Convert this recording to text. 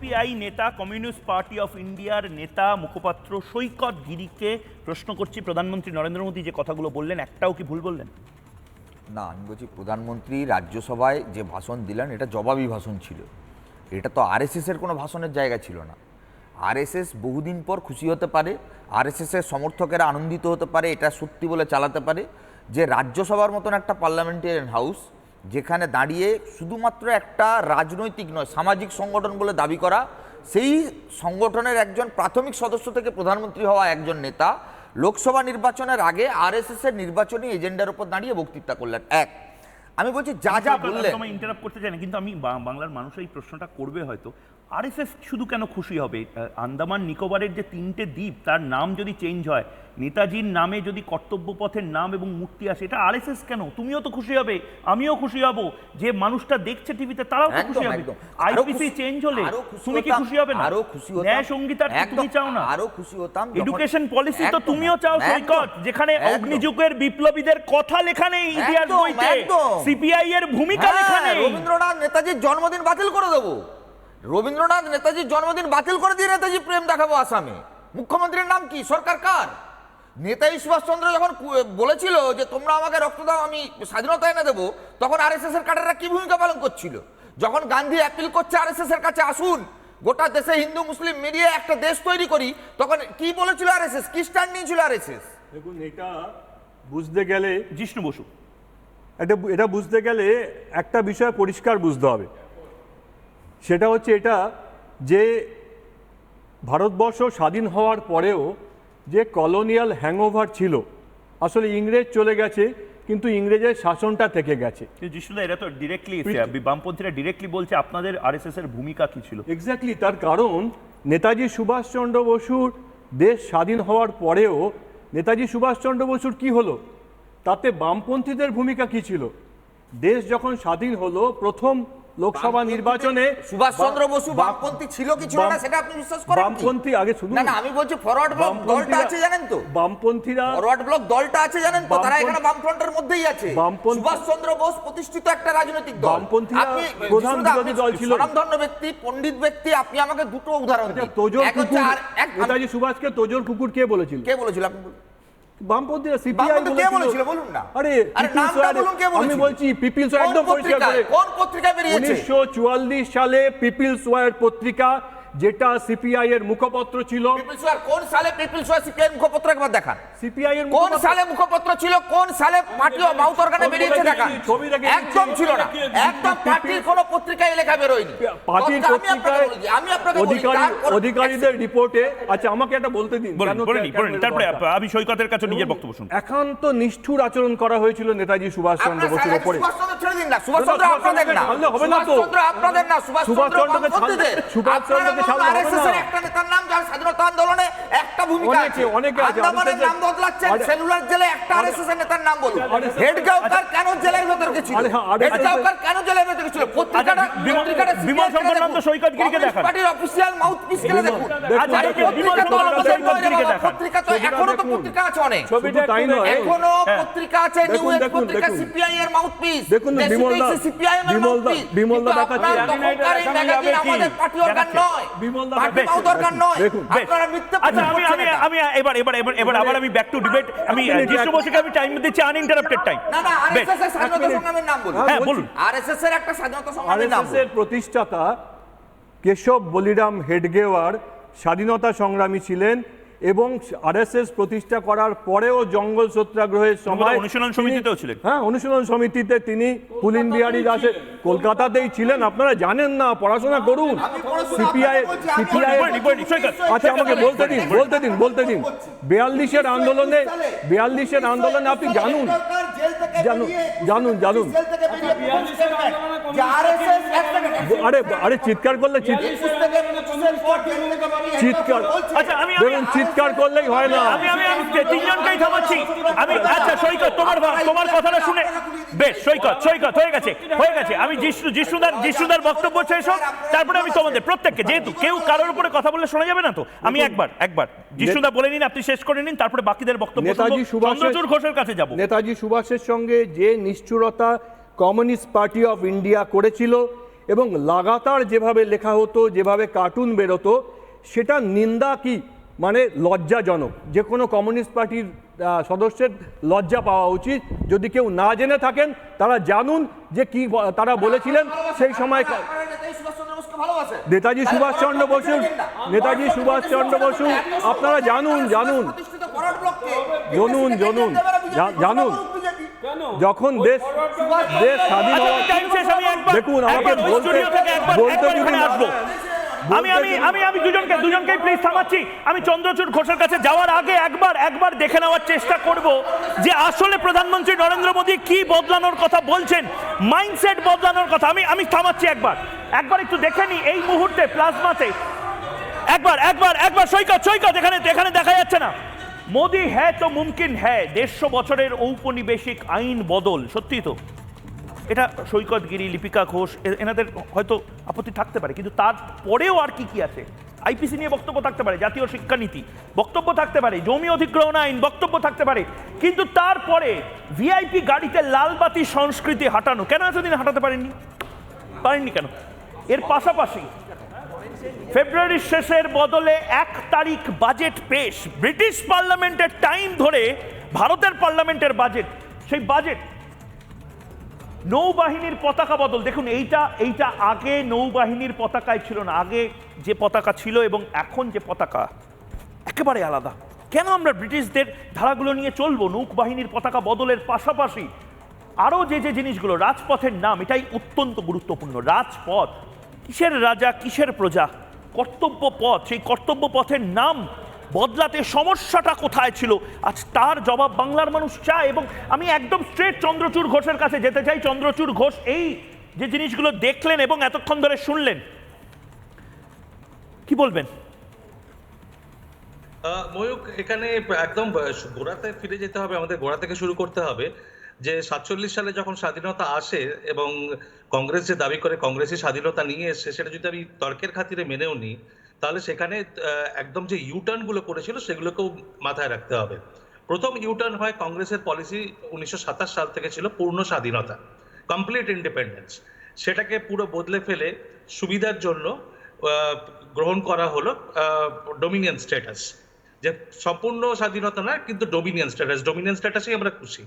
CPI নেতা, communist party of ইন্ডিয়ার নেতা মুখপাত্র সৈকত গিরিকে প্রশ্ন করছি, প্রধানমন্ত্রী নরেন্দ্র মোদী যে কথাগুলো বললেন, একটাও কি ভুল বললেন? না, আমি বলছি প্রধানমন্ত্রী রাজ্যসভায় যে ভাষণ দিলেন, এটা জবাবি ভাষণ ছিল। এটা তো আরএসএসের কোনো ভাষণের জায়গা ছিল না। আরএসএস বহুদিন পর খুশি হতে পারে, আরএসএসের সমর্থকেরা আনন্দিত হতে পারে, এটা সত্যি বলে চালাতে পারে যে রাজ্যসভার মতন একটা পার্লামেন্টারিয়ান হাউস যেখানে দাঁড়িয়ে শুধুমাত্র একটা রাজনৈতিক নয় সামাজিক সংগঠন বলে দাবি করা সেই সংগঠনের একজন প্রাথমিক সদস্য থেকে প্রধানমন্ত্রী হওয়া একজন নেতা লোকসভা নির্বাচনের আগে আরএসএস এর নির্বাচনী এজেন্ডার উপর দাঁড়িয়ে বক্তৃতা করলেন। এক আমি বলছি যা যা বললেন। ইন্টারাপ্ট করতে চাই না কিন্তু আমি বাংলার মানুষ এই প্রশ্নটা করবে হয়তো। আরএসএস শুধু কেন খুশি হবে? আন্দামান নিকোবরের যে তিনটে দ্বীপ তার নাম যদি চেঞ্জ হয় নেতাজির নামে যদি কর্তব্য পথের নাম এবং মূর্তি আসে এটা আরএসএস কেন? তুমিও তো খুশি হবে আমিও খুশি হব। যে মানুষটা দেখছে টিভিতে তারাও তো খুশি হবে। আইপিসি চেঞ্জ হলে তুমি কি খুশি হবে না? আরও খুশি হতাম। ন্যায় সঙ্গীতার একদম, তুমি চাও না। আরও খুশি হতাম এডুকেশন পলিসি তো তুমিও চাও সৈকত যেখানে অগ্নিযুগের বিপ্লবীদের কথা লেখা নেই ইতিহাস বইতে। সিপিআই এর ভূমিকা হ্যাঁ, লেখা নেই। রবীন্দ্রনাথ নেতাজির জন্মদিন বাতিল করে দেবো। রবীন্দ্রনাথ নেতাজির জন্মদিন বাতিল করে দিয়ে নেতাজি প্রেম দেখাবো আসামে। মুখ্যমন্ত্রীর নাম কি? সরকার কার? নেতাজি সুভাষচন্দ্র যখন বলেছিল যে তোমরা আমাকে রক্ত দাও, আমি স্বাধীনতা এনে দেবো, তখন আর এস এর কাডাররা কি ভূমিকা পালন করছিল? যখন গান্ধী অ্যাপিল করছে আর এস এর কাছে, আসুন, গোটা দেশে হিন্দু, মুসলিম মিলিয়ে একটা দেশ তৈরি করি, তখন কি বলেছিল আর এস এস কি স্ট্যান্ড নিয়েছিল আরএসএস? দেখুন, এটা বুঝতে গেলে, জিষ্ণু বসু, এটা এটা বুঝতে গেলে একটা বিষয় পরিষ্কার বুঝতে হবে। সেটা হচ্ছে এটা যে ভারতবর্ষ স্বাধীন হওয়ার পরেও যে কলোনিয়াল হ্যাংওভার ছিল আসলে ইংরেজ চলে গেছে কিন্তু ইংরেজের শাসনটা থেকে গেছে। জিষ্ণুদা এরা তো ডিরেক্টলি বামপন্থীরা ডিরেক্টলি বলছে আপনাদের আরএসএস এর ভূমিকা কি ছিল? এক্স্যাক্টলি তার কারণ নেতাজি সুভাষচন্দ্র বসুর দেশ স্বাধীন হওয়ার পরেও নেতাজি সুভাষচন্দ্র বসুর কি হলো? তাতে বামপন্থীদের ভূমিকা কি ছিল? দেশ যখন স্বাধীন হলো প্রথম লোকসভা নির্বাচনে সুভাষচন্দ্র বসু বামপন্থী ছিল কি ছিল না সেটা আপনি বিশ্বাস করেন বামপন্থী আগে শুধু না না আমি বলছি ফরওয়ার্ড ব্লক দলটা আছে জানেন তো? বামপন্থীরা ফরওয়ার্ড ব্লক দলটা আছে জানেন তো? তারা বামপন্থী- এখানে বামফ্রন্টের মধ্যেই আছে। বামপন্থী- সুভাষচন্দ্র বোস প্রতিষ্ঠিত একটা রাজনৈতিক দল। বামপন্থীরা আপনি প্রধান বিরোধী দল ছিল। স্বনামধন্য ব্যক্তি পণ্ডিত ব্যক্তি আপনি আমাকে দুটো উদাহরণ আচ্ছা, দিন। তোজোর এক হচ্ছে কুকুর আর এক নেতাজি সুভাষকে তোজোর কুকুর কে বলেছিল? কে বলেছিল? আপনি। বামপন্থীরা সিপিআই কে বলেছিল? বলুন না। আরে আরে পিপিল নামটা বলুন কে আমি বলছি পিপিলস কোন একদম পরিষ্কার করে কোন পত্রিকা বেরিয়েছে? উনিশশো চুয়াল্লিশ সালে পিপিলস ওয়ার পত্রিকা যেটা সিপিআই এর মুখপত্র ছিল। পিপলস ওয়ার কোন সালে পিপলস ওয়ার সিপিআই মুখপত্র একবার দেখান। সিপিআই এর কোন সালে মুখপত্র ছিল কোন সালে পার্টি ও মাউথ অর্গানে বেরিয়েছে দেখান। ছবি একদম ছিল না। একদম পার্টির কোনো পত্রিকায় লেখা বেরোয়নি। পার্টির আমি পত্রিকায় আমি আপনাকে অধিকারী অধিকারীদের রিপোর্টে আচ্ছা আমাকে একটা বলতে দিন এটা তারপরে আমি সৈকতের কাছে নিজের বক্তব্য শুনুন একান্ত নিষ্ঠুর আচরণ করা হয়েছিল নেতাজি সুভাষ চন্দ্র বসুর সারা উপরে সুভাষচন্দ্র ছেড়ে দিন না সুভাষচন্দ্র না, আপনাদের না। ছাড়লে হবে না তো। সুভাষচন্দ্র আপনাদের না সুভাষচন্দ্রকে ছাড়লে- বামপন্থীদের। একটা নেতার নাম যার স্বাধীনতা আন্দোলনে একটা ভূমিকা আছে। অনেকে আন্দামানের নাম বদলাচ্ছেন সেলুলার জেলে একটা আরএসএস নেতার নাম বলুন। RSS হেডগাঁওকার কেন জেলের ভেতর গেছিল? আরে হ্যাঁ, কেন জেলের ভেতর গেছিল? পত্রিকাটা আচ্ছা, পত্রিকাটা বিমল শঙ্কর নাম তো সৈকত গিরিকে দেখান। পার্টির অফিসিয়াল আচ্ছা, বিমল শঙ্কর নাম সৈকত গিরিকে দেখান। পত্রিকা তো এখনও তো পত্রিকা আছে অনেক। শুধু তাই নয়। এখনও। পত্রিকা আছে নিউ এজ পত্রিকা সিপিআই এর দেখুন সিপিআই এর দেখাচ্ছে। আমাদের party organ party mouth organ. আপনারা মিথ্যে আচ্ছা আমি আমি আমি এবার এবার এবার এবার আবার আমি ব্যাক টু ডিবেট আমি জিষ্ণু বসুকে আমি টাইম দিচ্ছি আনইন্টারাপ্টেড টাইম না না আরএসএস এর স্বাধীনতা সংগ্রামের নাম বলুন। হ্যাঁ বলুন। আরএসএস এর একটা স্বাধীনতা সংগ্রামের নাম আরএসএস এর প্রতিষ্ঠাতা কেশব বলিরাম হেডগেওয়ার স্বাধীনতা সংগ্রামী ছিলেন এবং আরএসএস প্রতিষ্ঠা করার পরেও জঙ্গল সত্যাগ্রহের সময় অনুশীলন সমিতিতেও ছিলেন। হ্যাঁ অনুশীলন সমিতিতে তিনি পুলিন বিহারী দাসের কলকাতাতেই ছিলেন আপনারা জানেন না পড়াশোনা করুন সিপিআই সিপিআই। আচ্ছা আমাকে বলতে দিন বলতে দিন বলতে দিন বিয়াল্লিশের আন্দোলনে বিয়াল্লিশের আন্দোলনে আপনি জানুন জানুন জানুন জানুন। আরে আরে চিৎকার করলে চিৎকার আচ্ছা আমি আমি দেখুন চিৎকার করলেই হয় না। আমি আমি আমি তিনজনকেই থামাচ্ছি। আমি আচ্ছা সৈকত তোমার তোমার কথাটা শুনে বেশ সৈকত সৈকত হয়ে গেছে হয়ে গেছে। আমি জিষ্ণু জিষ্ণুদার জিষ্ণুদার বক্তব্য শেষ হোক তারপরে আমি তোমাদের প্রত্যেককে যেহেতু কেউ কারোর উপরে কথা বললে শোনা যাবে না তো আমি একবার একবার। জিষ্ণুদা বলে নিন আপনি শেষ করে নিন তারপরে বাকিদের বক্তব্য চন্দ্রচূড় ঘোষের কাছে যাব। নেতাজি সুভাষের সঙ্গে যে নিষ্ঠুরতা কমিউনিস্ট পার্টি অফ ইন্ডিয়া করেছিল এবং লাগাতার যেভাবে লেখা হতো, যেভাবে কার্টুন বেরোতো, সেটা নিন্দা কি? মানে লজ্জাজনক। যে কোনো কমিউনিস্ট পার্টির সদস্যের লজ্জা পাওয়া উচিত। যদি কেউ না জেনে থাকেন, তারা জানুন যে কি তারা বলেছিলেন সেই সময় নেতাজি সুভাষচন্দ্র বসু, নেতাজি সুভাষচন্দ্র বসু, আপনারা জানুন জানুন জানুন। জানুন জানুন। যখন দেশ দেশ স্বাধীন দেখুন আমাকে বলতে বলতে আসব। আমি আমি আমি আমি দুজনকে দুজনকে প্লিজ থামাচ্ছি। আমি চন্দ্রচূড় ঘোষের কাছে যাওয়ার আগে একবার একবার দেখে নেওয়ার চেষ্টা করব যে আসলে প্রধানমন্ত্রী নরেন্দ্র মোদী কি বদলানোর কথা বলছেন মাইন্ডসেট বদলানোর কথা। আমি আমি থামাচ্ছি একবার। একবার একটু দেখে নি এই মুহূর্তে প্লাজমাতে একবার একবার একবার সৈকত সৈকত এখানে এখানে দেখা যাচ্ছে না। মোদি হ্যাঁ তো মুমকিন হ্যাঁ দেড়শো বছরের ঔপনিবেশিক আইন বদল, সত্যি তো? এটা সৈকত গিরি, লিপিকা ঘোষ এনাদের হয়তো আপত্তি থাকতে পারে, কিন্তু তারপরেও আর কি কি আছে? আইপিসি নিয়ে বক্তব্য থাকতে পারে, জাতীয় শিক্ষানীতি বক্তব্য থাকতে পারে, জমি অধিগ্রহণ আইন বক্তব্য থাকতে পারে, কিন্তু তারপরে ভিআইপি গাড়িতে লালবাতি সংস্কৃতি হাঁটানো, কেন এতদিন হাঁটাতে পারেননি? পারেননি কেন? এর পাশাপাশি ফেব্রুয়ারির শেষের বদলে এক তারিখ বাজেট পেশ। ব্রিটিশ পার্লামেন্টের টাইম ধরে ভারতের পার্লামেন্টের বাজেট, সেই বাজেট। নৌবাহিনীর পতাকা বদল। দেখুন, এইটা এইটা আগে নৌবাহিনীর পতাকায় ছিল না। আগে যে পতাকা ছিল এবং এখন যে পতাকা, একেবারে আলাদা। কেন আমরা ব্রিটিশদের ধারাগুলো নিয়ে চলবো? নৌবাহিনীর পতাকা বদলের পাশাপাশি আরও যে যে জিনিসগুলো, রাজপথের নাম, এটাই অত্যন্ত গুরুত্বপূর্ণ। রাজপথ। কিসের রাজা, কিসের প্রজা? কর্তব্য পথ, সেই কর্তব্য পথের নাম বদলাতে সমস্যাটা কোথায় ছিল? আজ তার জবাব বাংলার মানুষ চায় এবং আমি একদম স্ট্রেট চন্দ্রচূড় ঘোষের কাছে যেতে চাই। চন্দ্রচূড় ঘোষ এই যে জিনিসগুলো দেখলেন এবং এতক্ষণ ধরে শুনলেন। কি বলবেন? ময়ূক এখানে একদম গোড়াতে ফিরে যেতে হবে, আমাদের গোড়া থেকে শুরু করতে হবে। যে সাতচল্লিশ সালে যখন স্বাধীনতা আসে এবং কংগ্রেস যে দাবি করে কংগ্রেসই স্বাধীনতা নিয়ে এসছে, সেটা যদি আমি তর্কের খাতিরে মেনেও নিই, তাহলে সেখানে একদম যে ইউটার্নগুলো করেছিল সেগুলোকেও মাথায় রাখতে হবে। প্রথম ইউটার্ন হয় কংগ্রেসের পলিসি উনিশশো সাতাশ সাল থেকে ছিল পূর্ণ স্বাধীনতা কমপ্লিট ইন্ডিপেন্ডেন্স সেটাকে পুরো বদলে ফেলে সুবিধার জন্য গ্রহণ করা হলো ডোমিনিয়ন স্ট্যাটাস যে সম্পূর্ণ স্বাধীনতা না কিন্তু ডোমিনিয়ন স্ট্যাটাস ডোমিনিয়ন স্ট্যাটাসেই আমরা খুশি।